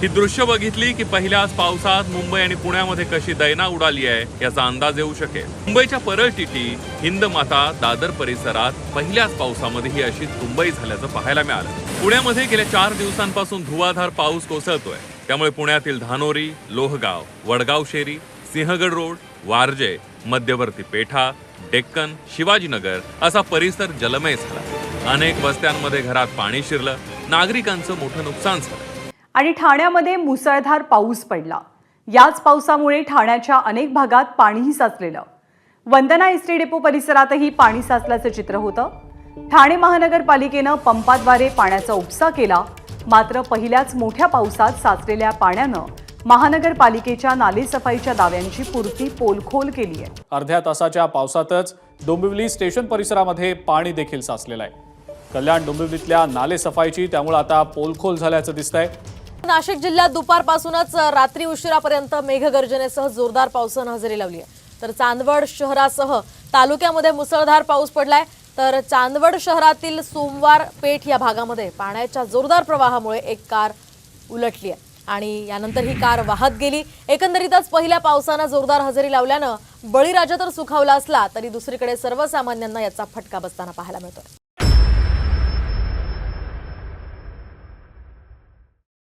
ही दृश्य बघितली की पहिल्याच पावसात मुंबई आणि पुण्यामध्ये कशी दैना उडाली आहे याचा अंदाज येऊ शकेल. मुंबईच्या परळ टिटी हिंदमाता दादर परिसरात पहिल्याच पावसामध्ये ही अशी तुंबई झाल्याचं पाहायला मिळालं. पुण्यामध्ये गेल्या चार दिवसांपासून धुवाधार पाऊस कोसळतोय. त्यामुळे पुण्यातील धानोरी लोहगाव वडगाव शेरी सिंहगड रोड वारजे मध्यवर्ती पेठा डेक्कन शिवाजीनगर असा परिसर जलमय झाला. अनेक वस्त्यांमध्ये घरात पाणी शिरलं. नागरिकांचं मोठं नुकसान झालं. आणि ठाण्यामध्ये मुसळधार पाऊस पडला. याच पावसामुळे ठाण्याच्या अनेक भागात पाणीही साचलेलं. वंदना एसटी डेपो परिसरातही पाणी साचल्याचं चित्र होतं. ठाणे महानगरपालिकेनं पंपाद्वारे पाण्याचा उपसा केला. मात्र पहिल्याच मोठ्या पावसात साचलेल्या पाण्यानं महानगरपालिकेच्या नालेसफाईच्या दाव्यांची पूर्ती पोलखोल केली आहे. अर्ध्या तासाच्या पावसातच डोंबिवली स्टेशन परिसरामध्ये पाणी देखील साचलेलं आहे. कल्याण डोंबिवलीतल्या नालेसफाईची त्यामुळे आता पोलखोल झाल्याचं दिसतंय. नाशिक जिल्ह्यात दुपारपासूनच रात्री उशिरापर्यंत मेघगर्जनेसह जोरदार पावसानं हजेरी लावली आहे तर चांदवड शहरासह तालुक्यामध्ये मुसळधार पाऊस पडलाय. तर चांदवड शहरातील सोमवार पेठ या भागामध्ये पाण्याच्या जोरदार प्रवाहामुळे एक कार उलटली आहे आणि यानंतर ही कार वाहत गेली. एकंदरीतच पहिल्या पावसानं जोरदार हजेरी लावल्यानं बळीराजा तर सुखावला असला तरी दुसरीकडे सर्वसामान्यांना याचा फटका बसताना पाहायला मिळतोय.